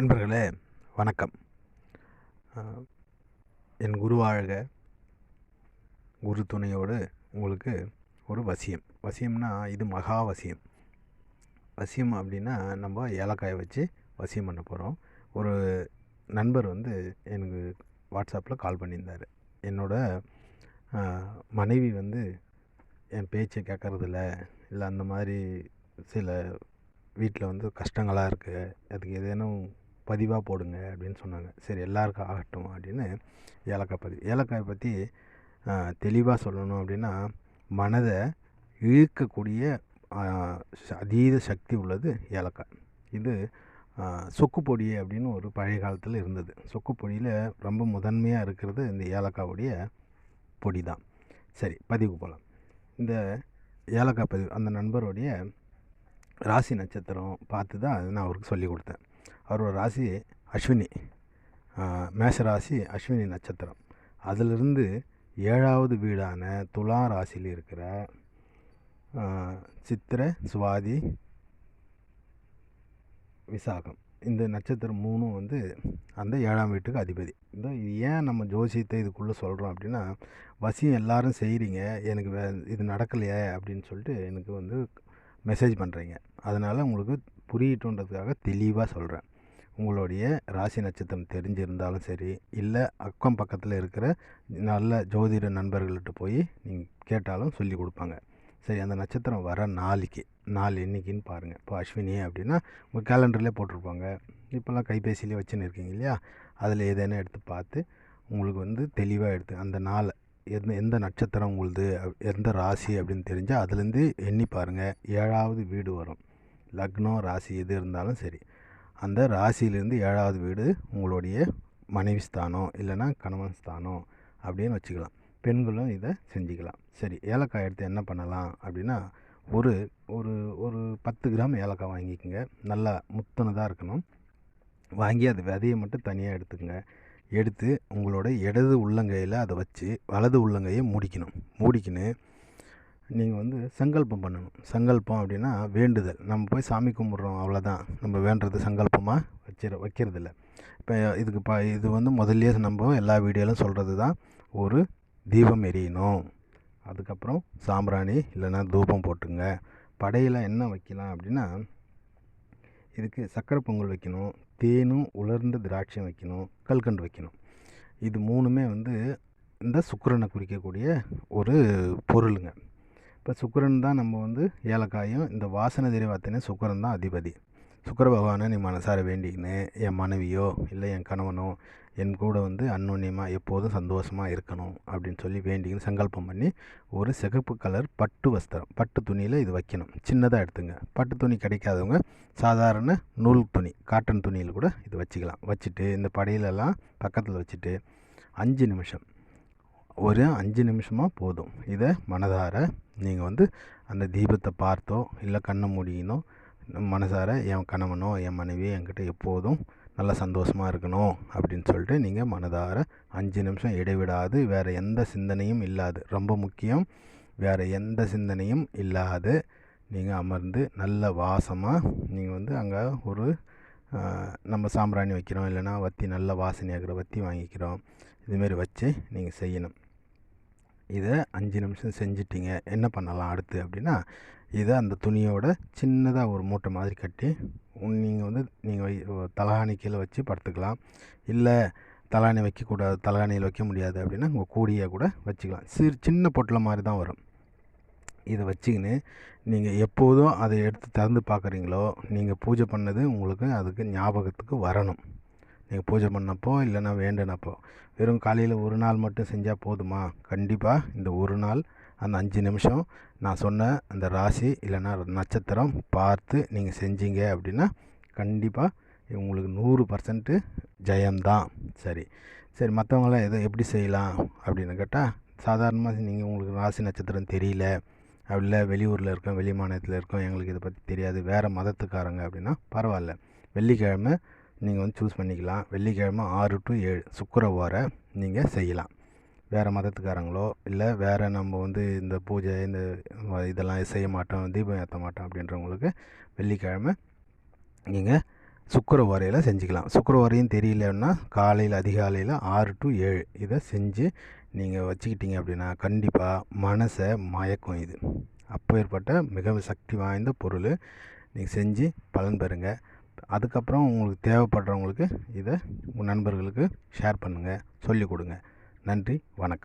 அன்பர்களே வணக்கம். என் குருவாழ்க குரு துணையோடு உங்களுக்கு ஒரு வசியம். வசியம்னா இது மகா வசியம். வசியம் அப்படின்னா நம்ம ஏலக்காயை வச்சு வசியம் பண்ண போகிறோம் ஒரு நண்பர் வந்து எனக்கு வாட்ஸ்அப்பில் கால் பண்ணியிருந்தார். என்னோட மனைவி வந்து என் பேச்சை கேட்கறதில்ல. இல்லை அந்த மாதிரி சில வீட்டில் வந்து கஷ்டங்களாக இருக்குது. அதுக்கு ஏதேனும் பதிவாக போடுங்க அப்படின்னு சொன்னாங்க. சரி எல்லாருக்கும் ஆகட்டும் அப்படின்னு ஏலக்காய் பதிவு ஏலக்காயை பற்றி தெளிவாக சொல்லணும் அப்படின்னா மனதை இழுக்கக்கூடிய ச- அதீத சக்தி உள்ளது ஏலக்காய். இது சொக்குப்பொடி அப்படின்னு ஒரு பழைய காலத்தில் இருந்தது. சொக்குப்பொடியில் ரொம்ப முதன்மையாக இருக்கிறது இந்த ஏலக்காவுடைய பொடி தான் சரி பதிவு போகலாம் இந்த ஏலக்காய் பதிவு அந்த நண்பருடைய ராசி நட்சத்திரம் பார்த்து தான் அது நான் அவருக்கு சொல்லி கொடுத்தேன். அவரோட ராசி அஸ்வினி. மேஷ ராசி அஸ்வினி நட்சத்திரம். அதிலிருந்து ஏழாவது வீடான துலா ராசியில் இருக்கிற சித்திர சித்திரை சுவாதி விசாகம். இந்த நட்சத்திரம் மூணும் வந்து அந்த ஏழாம் வீட்டுக்கு அதிபதி. இந்த இது ஏன் நம்ம ஜோசியத்தை இதுக்குள்ளே சொல்கிறோம் அப்படின்னா வசியம் எல்லாரும் செய்கிறீங்க எனக்கு வே இது நடக்கலையே அப்படின்னு சொல்லிட்டு எனக்கு வந்து மெசேஜ் பண்ணுறீங்க அதனால் உங்களுக்கு புரியட்டுன்றதுக்காக தெளிவாக சொல்கிறேன் உங்களுடைய ராசி நட்சத்திரம் தெரிஞ்சிருந்தாலும் சரி இல்லை அக்கம் பக்கத்தில் இருக்கிற நல்ல ஜோதிட நண்பர்கள்ட்ட போய் நீங்கள் கேட்டாலும் சொல்லி கொடுப்பாங்க. சரி அந்த நட்சத்திரம் வர நாளைக்கு நாள் என்றைக்குன்னு பாருங்கள் இப்போ அஸ்வினி அப்படின்னா உங்கள் கேலண்டர்லேயே போட்டிருப்பாங்க. இப்போல்லாம் கைபேசியிலே வச்சுன்னு இருக்கீங்க இல்லையா? அதில் ஏதேனும் எடுத்து பார்த்து உங்களுக்கு வந்து தெளிவாக எடுத்து அந்த நாளை எந்த எந்த நட்சத்திரம் உங்களுது அப்- எந்த ராசி அப்படின்னு தெரிஞ்சால் அதுலேருந்து எண்ணி பாருங்கள் ஏழாவது வீடு வரும். லக்னம் ராசி எது இருந்தாலும் சரி. அந்த ராசியிலேருந்து ஏழாவது வீடு உங்களுடைய மனைவி ஸ்தானம் இல்லைன்னா கணவன் ஸ்தானம் அப்படின்னு வச்சுக்கலாம். பெண்களும் இதை செஞ்சுக்கலாம். சரி ஏலக்காய் எடுத்து என்ன பண்ணலாம் அப்படின்னா ஒரு ஒரு ஒரு பத்து கிராம் ஏலக்காய் வாங்கிக்கோங்க. நல்லா முத்துனதாக இருக்கணும். வாங்கி அது விதையை மட்டும் தனியாக எடுத்துக்கங்க. எடுத்து உங்களோட இடது உள்ளங்கையில் அதை வச்சு வலது உள்ளங்கையை மூடிக்கணும். மூடிக்கின்னு நீங்கள் வந்து சங்கல்பம் பண்ணணும். சங்கல்பம் அப்படின்னா வேண்டுதல். நம்ம போய் சாமி கும்பிட்றோம் அவ்வளோதான் நம்ம வேண்டுறது சங்கல்பமாக வச்சிட வைக்கிறதில்ல. இப்போ இதுக்கு ப இது வந்து முதல்லயே நம்ம எல்லா வீடியோலையும் சொல்கிறது தான் ஒரு தீபம் எரியணும். அதுக்கப்புறம் சாம்பிராணி இல்லைன்னா தூபம் போட்டுங்க. படையில் என்ன வைக்கலாம் அப்படின்னா இதுக்கு சக்கரை பொங்கல் வைக்கணும் தேனும் உலர்ந்த திராட்சையும் வைக்கணும் கல்கண்டு வைக்கணும். இது மூணுமே வந்து இந்த சுக்கரனை குறிக்கக்கூடிய ஒரு பொருளுங்க. இப்போ சுக்கிரன் தான் நம்ம வந்து ஏலக்காயும் இந்த வாசனை திரைவாத்தினே சுக்கரன் தான் அதிபதி. சுக்கர பகவானை நீ மனசார வேண்டிக்கின்னு என் மனைவியோ இல்லை என் கணவனோ என் கூட வந்து அன்னோன்யமாக எப்போதும் சந்தோஷமாக இருக்கணும் அப்படின்னு சொல்லி வேண்டிக்கின்னு சங்கல்பம் பண்ணி ஒரு சிகப்பு கலர் பட்டு வஸ்திரம் பட்டு துணியில் இது வைக்கணும். சின்னதாக எடுத்துங்க. பட்டு துணி கிடைக்காதவங்க சாதாரண நூல் துணி காட்டன் துணியில் கூட இது வச்சுக்கலாம். வச்சுட்டு இந்த படையிலெல்லாம் பக்கத்தில் வச்சுட்டு அஞ்சு நிமிஷம் ஒரு அஞ்சு நிமிஷமாக போதும். இதை மனதார நீங்கள் வந்து அந்த தீபத்தை பார்த்தோ இல்லை கண்ணை மூடினோ மனசார என் கணவனோ என் மனைவி என்கிட்ட எப்போதும் நல்ல சந்தோஷமாக இருக்கணும் அப்படின்னு சொல்லிட்டு நீங்கள் மனதார அஞ்சு நிமிஷம் இடைவிடாது. வேறு எந்த சிந்தனையும் இல்லாது. ரொம்ப முக்கியம். வேறு எந்த சிந்தனையும் இல்லாது. நீங்கள் அமர்ந்து நல்ல வாசமாக நீங்கள் வந்து அங்கே ஒரு நம்ம சாம்பிராணி வைக்கிறோம். இல்லைன்னா வத்தி நல்ல வாசனையாகிற வத்தி வாங்கிக்கிறோம். இதுமாரி வச்சு நீங்கள் செய்யணும். இதை அஞ்சு நிமிஷம் செஞ்சிட்டிங்க. என்ன பண்ணலாம் அடுத்து அப்படின்னா இதை அந்த துணியோட சின்னதாக ஒரு மூட்டை மாதிரி கட்டி நீங்கள் வந்து நீங்கள் தலகாணி கீழே வச்சு படுத்துக்கலாம். இல்லை தலகாணி வைக்கக்கூடாது தலகாணியில் வைக்க முடியாது அப்படின்னா உங்கள் கூடியை கூட வச்சுக்கலாம். சிறு சின்ன பொட்டலை மாதிரி தான் வரும். இதை வச்சுக்கின்னு நீங்கள் எப்போதும் அதை எடுத்து திறந்து பார்க்குறீங்களோ நீங்கள் பூஜை பண்ணது உங்களுக்கு அதுக்கு ஞாபகத்துக்கு வரணும். நீங்கள் பூஜை பண்ணப்போ இல்லைன்னா வேண்டினப்போ. வெறும் காலையில் ஒரு நாள் மட்டும் செஞ்சால் போதுமா? கண்டிப்பாக இந்த ஒரு நாள் அந்த அஞ்சு நிமிஷம் நான் சொன்ன அந்த ராசி இல்லைன்னா நட்சத்திரம் பார்த்து நீங்கள் செஞ்சீங்க அப்படின்னா கண்டிப்பாக உங்களுக்கு நூறு பர்சன்ட்டு ஜெயம்தான். சரி. சரி மற்றவங்களாம் எதை எப்படி செய்யலாம் அப்படின்னு கேட்டால் சாதாரணமாக நீங்கள் உங்களுக்கு ராசி நட்சத்திரம் தெரியல. அப்படி இல்லை வெளியூரில் இருக்கோம் வெளி மாநிலத்தில் இருக்கோம் எங்களுக்கு இதை பற்றி தெரியாது. வேறு மதத்துக்காரங்க அப்படின்னா பரவாயில்ல. வெள்ளிக்கிழமை நீங்கள் வந்து சூஸ் பண்ணிக்கலாம். வெள்ளிக்கிழமை ஆறு டு ஏழு சுக்கரவாரை நீங்கள் செய்யலாம். வேறு மதத்துக்காரங்களோ இல்லை வேறு நம்ம வந்து இந்த பூஜை இந்த இதெல்லாம் செய்ய மாட்டோம் தீபம் ஏற்ற மாட்டோம் அப்படின்றவங்களுக்கு வெள்ளிக்கிழமை நீங்கள் சுக்கரவாரையில் செஞ்சுக்கலாம். சுக்கரவாரையும் தெரியலன்னா காலையில் அதிகாலையில் ஆறு டு ஏழு இதை செஞ்சு நீங்கள் வச்சுக்கிட்டீங்க அப்படின்னா கண்டிப்பாக மனசை மயக்கும் இது. அப்போ ஏற்பட்ட மிக சக்தி வாய்ந்த பொருள். நீங்கள் செஞ்சு பலன் பெறுங்க. அதுக்கப்புறம் உங்களுக்கு தேவைப்படுறவங்களுக்கு இதை உங்கள் நண்பர்களுக்கு ஷேர் பண்ணுங்கள் சொல்லிக் கொடுங்க. நன்றி வணக்கம்.